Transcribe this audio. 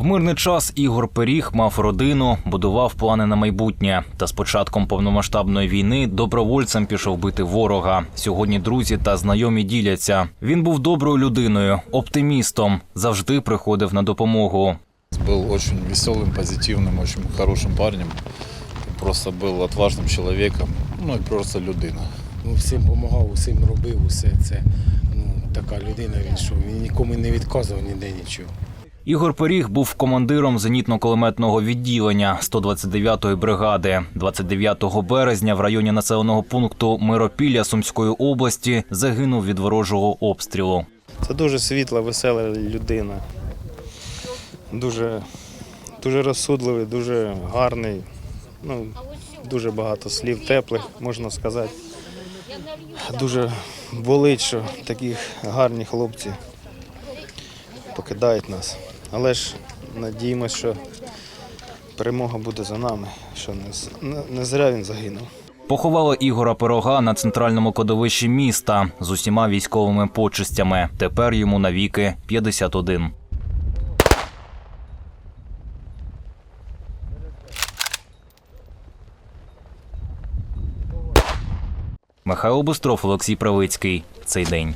В мирний час Ігор Пиріг мав родину, будував плани на майбутнє. Та з початком повномасштабної війни добровольцем пішов бити ворога. Сьогодні друзі та знайомі діляться. Він був доброю людиною, оптимістом, завжди приходив на допомогу. Был очень веселым, позитивным, очень хорошим парнем. Просто был отважным человеком, ну и просто людина. Ну, всім допомагав, усім робив, усе це. Ну, така людина він що, він нікому не відказував ніде нічого. Ігор Пиріг був командиром зенітно-кулеметного відділення 129-ї бригади. 29 березня в районі населеного пункту Миропілля Сумської області загинув від ворожого обстрілу. Це дуже світла, весела людина. Дуже, дуже розсудливий, дуже гарний. Ну, дуже багато слів теплих, можна сказати. Дуже болить, що такі гарні хлопці покидають нас. Але ж надіємося, що перемога буде за нами, що не, не, зря він загинув. Поховали Ігора Пирога на центральному кладовищі міста з усіма військовими почестями. Тепер йому навіки 51. Михайло Бистров, Олексій Правицький. Цей день.